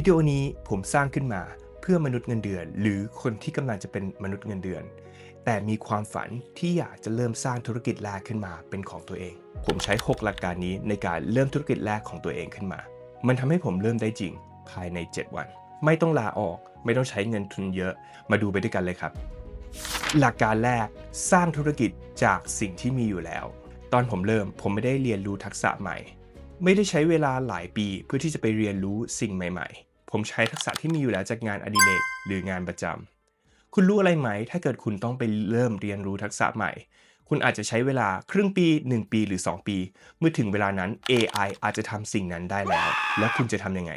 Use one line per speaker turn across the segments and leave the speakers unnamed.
วิดีโอนี้ผมสร้างขึ้นมาเพื่อมนุษย์เงินเดือน หรือคนที่กำลังจะเป็นมนุษย์เงินเดือน แต่มีความฝันที่อยากจะเริ่มสร้างธุรกิจแรกขึ้นมาเป็นของตัวเอง ผมใช้ 6 หลักการนี้ในการเริ่มธุรกิจแรกของตัวเองขึ้นมา มันทำให้ผมเริ่มได้จริงภายใน 7 วัน ไม่ต้องลาออกไม่ต้องใช้เงินทุนเยอะ มาดูไปด้วยกันเลยครับ หลักการแรกสร้างธุรกิจจากสิ่งที่มีอยู่แล้ว ตอนผมเริ่มผมไม่ได้เรียนรู้ทักษะใหม่ ไม่ได้ใช้เวลาหลายปีเพื่อที่จะไปเรียนรู้สิ่งใหม่ ๆ ผมใช้ทักษะที่มีอยู่แล้วจากงานอดิเรกหรืองานประจำ คุณรู้อะไรไหม ถ้าเกิดคุณต้องไปเริ่มเรียนรู้ทักษะใหม่ คุณอาจจะใช้เวลาครึ่งปี 1 ปีหรือ 2 ปี เมื่อถึงเวลานั้น AI อาจจะทำสิ่งนั้นได้แล้ว แล้วคุณจะทำยังไง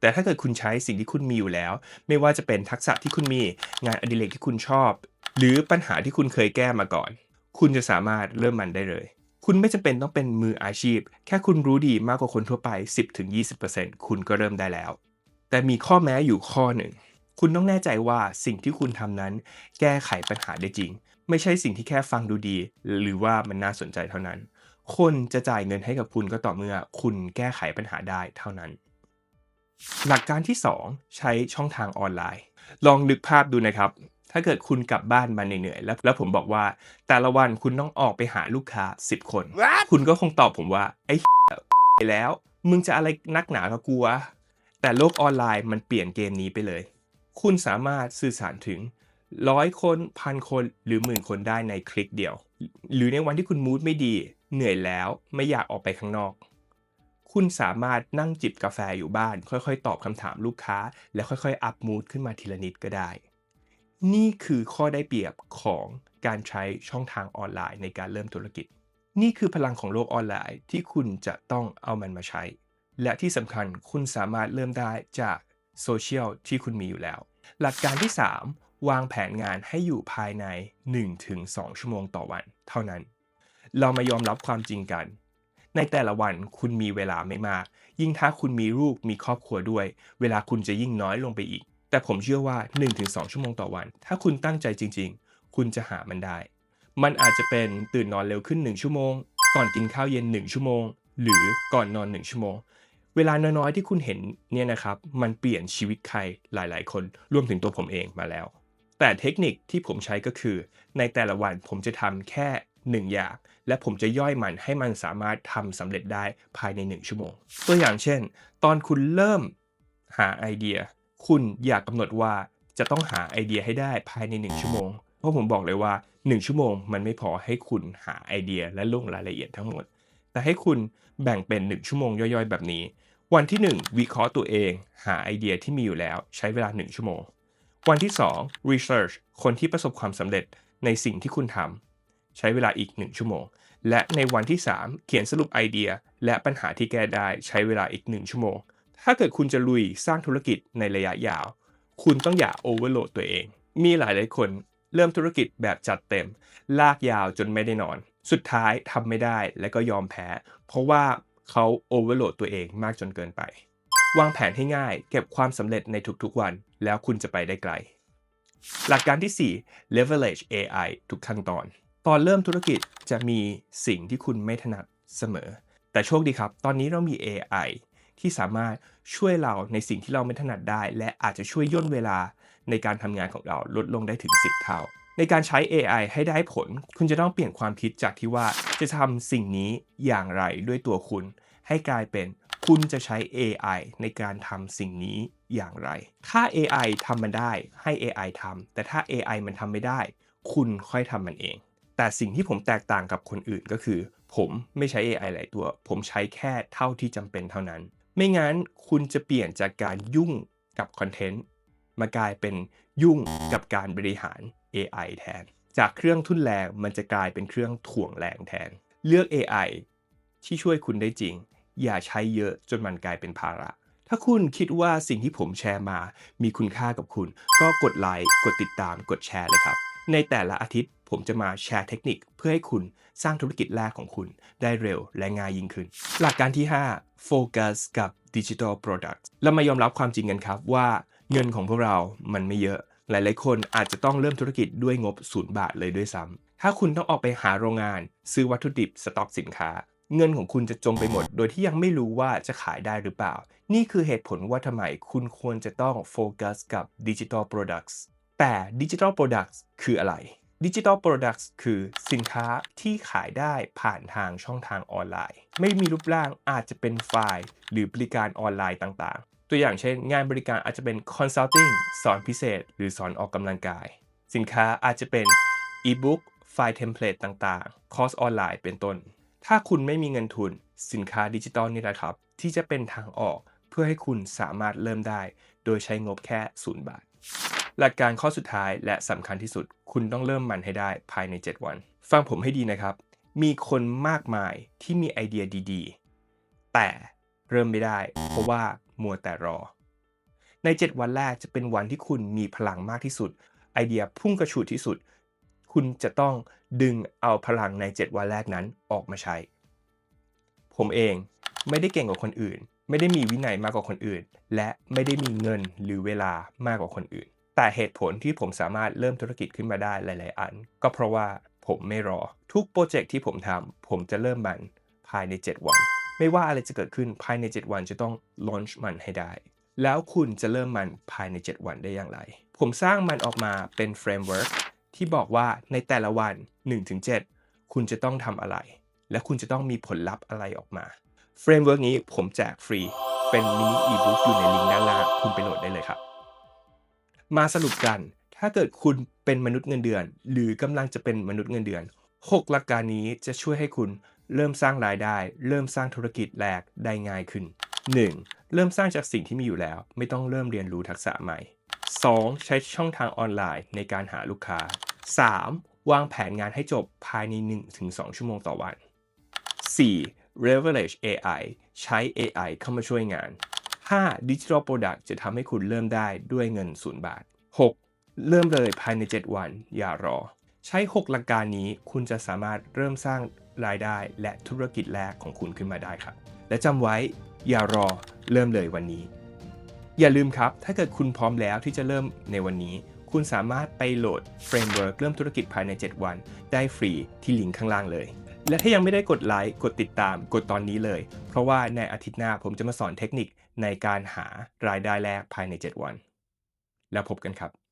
แต่ถ้าเกิดคุณใช้สิ่งที่คุณมีอยู่แล้ว ไม่ว่าจะเป็นทักษะที่คุณมี งานอดิเรกที่คุณชอบ หรือปัญหาที่คุณเคยแก้มาก่อน คุณจะสามารถเริ่มมันได้เลย คุณไม่จำเป็นต้องเป็นมืออาชีพ แค่คุณรู้ดีมากกว่าคนทั่วไป 10-20%คุณก็เริ่มได้แล้ว แต่มีข้อแม้อยู่ข้อหนึ่ง คุณต้องแน่ใจว่าสิ่งที่คุณทำนั้น แก้ไขปัญหาได้จริง ไม่ใช่สิ่งที่แค่ฟังดูดี หรือว่ามันน่าสนใจเท่านั้น คนจะจ่ายเงินให้กับคุณก็ต่อเมื่อ คุณแก้ไขปัญหาได้เท่านั้น หลักการที่ 2 ใช้ช่องทางออนไลน์ ลองนึกภาพดูนะครับ ถ้าเกิดคุณกลับบ้านมาเหนื่อยๆแล้วแล้วผมบอกว่า แต่ละวันคุณต้องออกไปหาลูกค้า 10 คน คุณก็คงตอบผมว่า ไอ้ไปแล้ว มึงจะอะไรนักหนากับกูวะแต่โลกออนไลน์มันเปลี่ยนเกมนี้ไปเลย คุณสามารถสื่อสารถึงร้อยคนพันคนหรือหมื่นคนได้ในคลิกเดียว หรือในวันที่คุณมูดไม่ดี เหนื่อยแล้วไม่อยากออกไปข้างนอก คุณสามารถนั่งจิบกาแฟอยู่บ้าน ค่อยๆ ตอบคำถามลูกค้า แล้วค่อยๆ อัพมูดขึ้นมาทีละนิดก็ได้ นี่คือข้อได้เปรียบของการใช้ช่องทางออนไลน์ในการเริ่มธุรกิจ นี่คือพลังของโลกออนไลน์ที่คุณจะต้องเอามันมาใช้ และที่สำคัญคุณสามารถเริ่มได้จากโซเชียลที่คุณมีอยู่แล้ว หลักการที่ 3 วางแผนงานให้อยู่ภายใน 1-2 ชั่วโมงต่อวัน เท่านั้น เรามายอมรับความจริงกัน ในแต่ละวันคุณมีเวลาไม่มาก ยิ่งถ้าคุณมีลูกมีครอบครัวด้วย เวลาคุณจะยิ่งน้อยลงไปอีก แต่ผมเชื่อว่า 1-2 ชั่วโมงต่อวัน ถ้าคุณตั้งใจจริง ๆ คุณจะหามันได้ มันอาจจะเป็นตื่นนอนเร็วขึ้น 1 ชั่วโมง ก่อนกินข้าวเย็น 1 ชั่วโมง หรือก่อนนอน 1 ชั่วโมง เวลาน้อยๆที่คุณเห็นเนี่ยนะครับ มันเปลี่ยนชีวิตใครหลายๆ คน รวมถึงตัวผมเองมาแล้ว แต่เทคนิคที่ผมใช้ก็คือ ในแต่ละวันผมจะทำแค่หนึ่งอย่างและผมจะย่อยมันให้มันสามารถทำสำเร็จได้ภายใน 1 ชั่วโมง ตัวอย่างเช่น ตอนคุณเริ่มหาไอเดีย คุณอยากกำหนดว่าจะต้องหาไอเดียให้ได้ภายใน 1 ชั่วโมง เพราะผมบอกเลยว่า 1 ชั่วโมงมันไม่พอให้คุณหาไอเดียและลงรายละเอียดทั้งหมด แต่ให้คุณแบ่งเป็น 1 ชั่วโมงย่อยๆ แบบนี้ วันที่ 1 วิเคราะห์ตัวเอง หาไอเดียที่มีอยู่แล้วใช้เวลา 1 ชั่วโมง วันที่ 2 research คนที่ประสบความสำเร็จในสิ่งที่คุณทำใช้เวลาอีก 1 ชั่วโมง และในวันที่ 3 เขียนสรุปไอเดีย และปัญหาที่แก้ได้ใช้เวลาอีก 1 ชั่วโมง ถ้าเกิดคุณจะลุยสร้างธุรกิจในระยะยาว คุณต้องอย่าโอเวอร์โหลดตัวเอง มีหลายหลายคนเริ่มธุรกิจแบบจัดเต็ม ลากยาวจนไม่ได้นอน สุดท้ายทำไม่ได้และก็ยอมแพ้ เพราะว่าเขาโอเวอร์โหลดตัวเองมากจนเกินไป วางแผนให้ง่าย เก็บความสำเร็จในทุกๆวัน แล้วคุณจะไปได้ไกล หลักการที่ 4 leverage AI ทุกขั้นตอน ตอนเริ่มธุรกิจจะมีสิ่งที่คุณไม่ถนัดเสมอ แต่โชคดีครับ ตอนนี้เรามี AI ที่สามารถช่วยเราในสิ่งที่เราไม่ถนัดได้ และอาจจะช่วยย่นเวลาในการทำงานของเราลดลงได้ถึง 10 เท่า ในการใช้ AI ให้ได้ผล คุณจะต้องเปลี่ยนความคิดจากที่ว่าจะทำสิ่งนี้อย่างไรด้วยตัวคุณ ให้กลายเป็นคุณจะใช้ AI ในการทำสิ่งนี้อย่างไร ถ้า AI ทำมันได้ให้ AI ทำแต่ถ้า AI มันทำไม่ได้ คุณค่อยทำมันเอง แต่สิ่งที่ผมแตกต่างกับคนอื่นก็คือ ผมไม่ใช้ AI หลายตัว ผมใช้แค่เท่าที่จำเป็นเท่านั้น ไม่งั้นคุณจะเปลี่ยนจากการยุ่งกับคอนเทนต์มากลายเป็นยุ่งกับการบริหาร AI แทน จากเครื่องทุ่นแรงมันจะกลายเป็นเครื่องถ่วงแรงแทน เลือก AI ที่ช่วยคุณได้จริง อย่าใช้เยอะจนมันกลายเป็นภาระ ถ้าคุณคิดว่าสิ่งที่ผมแชร์มา มีคุณค่ากับคุณ ก็กดไลค์กดติดตามกดแชร์เลยครับ ในแต่ละอาทิตย์ผมจะมาแชร์เทคนิคเพื่อให้คุณสร้างธุรกิจแรกของคุณได้เร็วและง่ายยิ่งขึ้น หลักการที่ 5 โฟกัสกับ Digital Product เรามายอมรับความจริงกันครับว่าเงินของพวกเรามันไม่เยอะ หลายๆ คนอาจจะต้องเริ่มธุรกิจด้วยงบศูนย์บาทเลยด้วยซ้ำถ้าคุณต้องออกไปหาโรงงาน ซื้อวัตถุดิบสต็อกสินค้า เงินของคุณจะจมไปหมด โดยที่ยังไม่รู้ว่าจะขายได้หรือเปล่า นี่คือเหตุผลว่าทำไมคุณควรจะต้องโฟกัสกับ Digital Products แต่ Digital Products คืออะไร Digital Products คือสินค้าที่ขายได้ผ่านทางช่องทางออนไลน์ ไม่มีรูปร่างอาจจะเป็นไฟล์ หรือบริการออนไลน์ต่างๆ ตัวอย่างเช่น งานบริการอาจจะเป็น Consulting สอนพิเศษ หรือสอนออกกำลังกาย สินค้าอาจจะเป็น e-book ไฟล์เทมเพลตต่างๆ คอร์สออนไลน์เป็นต้น ถ้าคุณไม่มีเงินทุน สินค้าดิจิตอลนี่แหละครับ ที่จะเป็นทางออกเพื่อให้คุณสามารถเริ่มได้ โดยใช้งบแค่ 0 บาท หลักการข้อสุดท้ายและสำคัญที่สุด คุณต้องเริ่มมันให้ได้ภายใน 7 วัน ฟังผมให้ดีนะครับ มีคนมากมายที่มีไอเดียดีๆ แต่เริ่มไม่ได้ เพราะว่ามัวแต่รอ ใน 7 วันแรกจะเป็นวันที่คุณมีพลังมากที่สุด ไอเดียพุ่งกระฉูดที่สุด คุณจะต้องดึงเอาพลังใน 7 วันแรกนั้นออกมาใช้ ผมเองไม่ได้เก่งกว่าคนอื่น ไม่ได้มีวินัยมากกว่าคนอื่น และไม่ได้มีเงินหรือเวลามากกว่าคนอื่น แต่เหตุผลที่ผมสามารถเริ่มธุรกิจขึ้นมาได้หลาย ๆ อัน ก็เพราะว่าผมไม่รอ ทุกโปรเจกต์ที่ผมทำผมจะเริ่มมันภายใน 7 วัน ไม่ว่าอะไรจะเกิดขึ้นภายใน 7 วันจะต้อง launch มันให้ได้ แล้วคุณจะเริ่มมันภายใน 7 วันได้อย่างไร ผมสร้างมันออกมาเป็นเฟรมเวิร์กที่บอกว่าในแต่ละวัน 1-7 คุณจะต้องทำอะไร และคุณจะต้องมีผลลัพธ์อะไรออกมาเฟรมเวิร์กนี้ผมแจกฟรีเป็นมินิอีบุ๊กอยู่ในลิงก์ด้านล่างคุณไปโหลดได้เลยครับ มาสรุปกัน ถ้าเกิดคุณเป็นมนุษย์เงินเดือน หรือกำลังจะเป็นมนุษย์เงินเดือน 6 หลักการนี้จะช่วยให้คุณเริ่มสร้างรายได้ เริ่มสร้างธุรกิจแรกได้ง่ายขึ้น 1. เริ่มสร้างจากสิ่งที่มีอยู่แล้ว ไม่ต้องเริ่มเรียนรู้ทักษะใหม่ 2. ใช้ช่องทางออนไลน์ในการหาลูกค้า 3. วางแผนงานให้จบภายใน 1-2 ชั่วโมงต่อวัน 4. leverage AI ใช้ AI เข้ามาช่วยงาน 5. Digital Product จะทำให้คุณเริ่มได้ด้วยเงิน 0 บาท 6. เริ่มเลยภายใน 7 วัน อย่ารอ ใช้ 6 หลักการนี้คุณจะสามารถเริ่มสร้างรายได้และธุรกิจแรกของคุณขึ้นมาได้ครับ และจำไว้อย่ารอเริ่มเลยวันนี้ อย่าลืมครับ ถ้าเกิดคุณพร้อมแล้วที่จะเริ่มในวันนี้ คุณสามารถไปโหลดเฟรมเวิร์กเริ่มธุรกิจภายใน 7 วัน ได้ฟรีที่ลิงก์ข้างล่างเลยและถ้ายังไม่ได้กดไลค์ กดติดตาม กดตอนนี้เลย เพราะว่าในอาทิตย์หน้าผมจะมาสอนเทคนิค ในการหารายได้แรกภายใน 7 วัน แล้วพบกันครับ